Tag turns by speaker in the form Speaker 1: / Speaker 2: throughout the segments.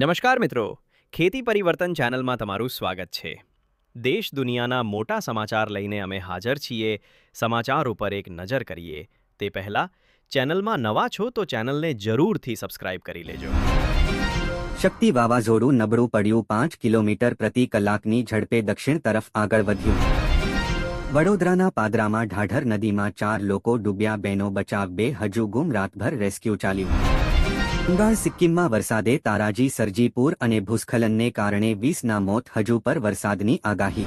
Speaker 1: નમસ્કાર મિત્રો. ખેતી પરિવર્તન ચેનલમાં તમારું સ્વાગત છે. દેશ દુનિયાના મોટા સમાચાર લઈને અમે હાજર છીએ, સમાચાર ઉપર એક નજર કરીએ. તે પહેલાં, ચેનલમાં નવા છો તો ચેનલને જરૂરથી સબસ્ક્રાઇબ કરી લેજો.
Speaker 2: શક્તિ વાવાઝોડું નબળું પડ્યું પાંચ કિલોમીટર પ્રતિ કલાકની ઝડપે દક્ષિણ તરફ આગળ વધ્યું. વડોદરાના પાદરામાં ઢાઢર નદીમાં ચાર લોકો ડૂબ્યા બેનો બચાવ, બે હજુ ગુમ રાતભર રેસ્ક્યુ ચાલ્યું. બંગાળ, સિક્કિમમાં વરસાદે તારાજી, સરજીપુર અને ભૂસ્ખલનને કારણે વીસના મોત, હજુ પર વરસાદની આગાહી.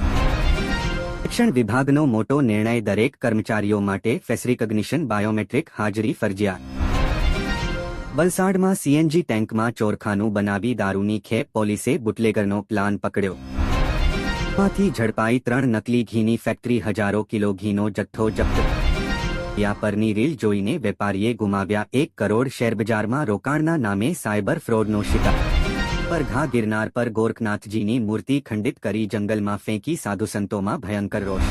Speaker 2: શિક્ષણ વિભાગનો મોટો નિર્ણય દરેક કર્મચારીઓ માટે ફેસ રિકગ્નિશન બાયોમેટ્રિક, હાજરી, ફરજિયાત. વલસાડમાં સીએનજી ટેન્કમાં ચોરખાનું બનાવી દારૂની ખેપ, પોલીસે બુટલેગરનો પ્લાન પકડ્યો. માંથી ઝડપાઈ ત્રણ નકલી ઘીની ફેક્ટરી હજારો કિલો ઘીનો જથ્થો જપ્ત યા પરની રીલ જોઈને વેપારીએ ગુમાવ્યા એક કરોડ શેરબજારમાં રોકાણના નામે સાયબર ફ્રોડનો શિકાર પર ઘા ગિરનાર પર ગોરખનાથજીની મૂર્તિ ખંડિત કરી જંગલમાં ફેંકી સાધુ સંતોમાં ભયંકર રોષ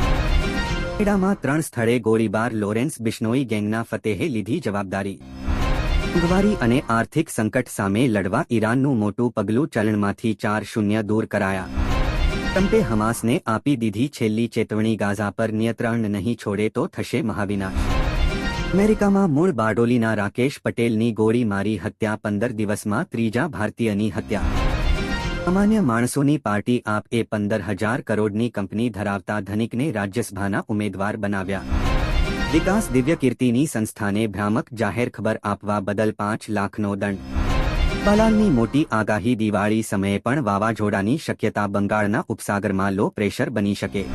Speaker 2: ખેડામાં ત્રણ સ્થળે ગોળીબાર લોરેન્સ બિશ્નોઈ ગેંગના ફતેહે લીધી જવાબદારી મોંઘવારી અને આર્થિક સંકટ સામે લડવા ઈરાનનું મોટું પગલું ચલણમાંથી ચાર શૂન્ય દૂર કરાયા ટ્રમ્પે હમાસને આપી દીધી છેલ્લી ચેતવણી ગાઝા પર નિયંત્રણ નહીં છોડે તો થશે મહાવિનાશ અમેરિકામાં મૂળ બારડોલીના રાકેશ પટેલની ગોળી મારી હત્યા પંદર દિવસમાં ત્રીજા ભારતીયની હત્યા. સામાન્ય માણસોની પાર્ટી આપ એ પંદર હજાર કરોડની કંપની ધરાવતા ધનિકને રાજ્યસભાના ઉમેદવાર બનાવ્યા. વિકાસ દિવ્યકીર્તિની સંસ્થાને ભ્રામક જાહેર ખબર આપવા બદલ પાંચ લાખનો દંડ. બલાલની મોટી આગાહી દિવાળી સમયે પણ વાવાઝોડાની શક્યતા બંગાળના ઉપસાગરમાં લો પ્રેશર બની શકે.